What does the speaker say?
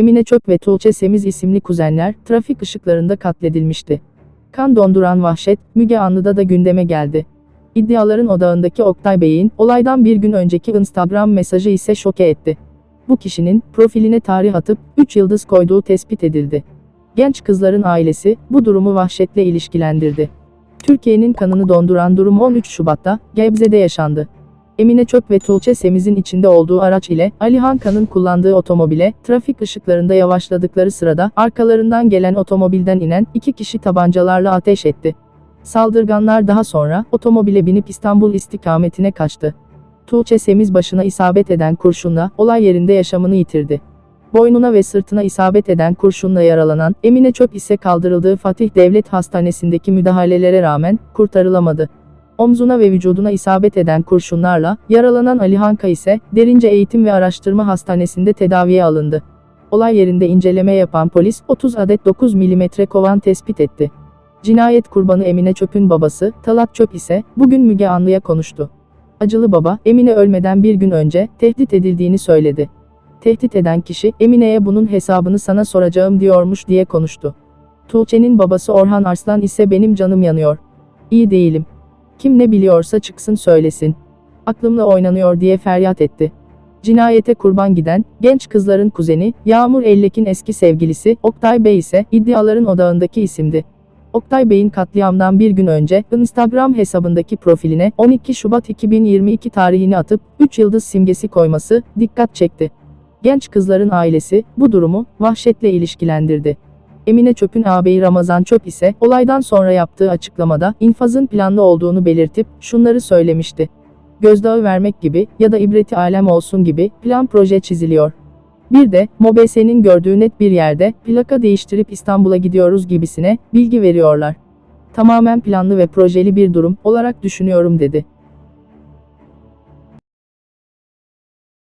Emine Çöp ve Tuğçe Semiz isimli kuzenler trafik ışıklarında katledilmişti. Kan donduran vahşet, Müge Anlı'da da gündeme geldi. İddiaların odağındaki Oktay Bey'in olaydan bir gün önceki Instagram mesajı ise şoke etti. Bu kişinin profiline tarih atıp 3 yıldız koyduğu tespit edildi. Genç kızların ailesi bu durumu vahşetle ilişkilendirdi. Türkiye'nin kanını donduran durum 13 Şubat'ta Gebze'de yaşandı. Emine Çöp ve Tuğçe Semiz'in içinde olduğu araç ile Alihan Kan'ın kullandığı otomobile trafik ışıklarında yavaşladıkları sırada arkalarından gelen otomobilden inen iki kişi tabancalarla ateş etti. Saldırganlar daha sonra otomobile binip İstanbul istikametine kaçtı. Tuğçe Semiz başına isabet eden kurşunla olay yerinde yaşamını yitirdi. Boynuna ve sırtına isabet eden kurşunla yaralanan Emine Çöp ise kaldırıldığı Fatih Devlet Hastanesi'ndeki müdahalelere rağmen kurtarılamadı. Omzuna ve vücuduna isabet eden kurşunlarla yaralanan Ali Hanka ise Derince Eğitim ve Araştırma Hastanesi'nde tedaviye alındı. Olay yerinde inceleme yapan polis 30 adet 9 mm kovan tespit etti. Cinayet kurbanı Emine Çöp'ün babası Talat Çöp ise bugün Müge Anlı'ya konuştu. Acılı baba Emine ölmeden bir gün önce tehdit edildiğini söyledi. Tehdit eden kişi Emine'ye bunun hesabını sana soracağım diyormuş diye konuştu. Tuğçe'nin babası Orhan Arslan ise benim canım yanıyor. İyi değilim. Kim ne biliyorsa çıksın söylesin. Aklımla oynanıyor diye feryat etti. Cinayete kurban giden, genç kızların kuzeni, Yağmur Ellek'in eski sevgilisi, Oktay Bey ise iddiaların odağındaki isimdi. Oktay Bey'in katliamdan bir gün önce Instagram hesabındaki profiline 12 Şubat 2022 tarihini atıp 3 yıldız simgesi koyması dikkat çekti. Genç kızların ailesi bu durumu vahşetle ilişkilendirdi. Emine Çöp'ün ağabeyi Ramazan Çöp ise olaydan sonra yaptığı açıklamada infazın planlı olduğunu belirtip şunları söylemişti. Gözdağı vermek gibi ya da ibreti alem olsun gibi plan proje çiziliyor. Bir de MOBESE'nin gördüğü net bir yerde plaka değiştirip İstanbul'a gidiyoruz gibisine bilgi veriyorlar. Tamamen planlı ve projeli bir durum olarak düşünüyorum dedi.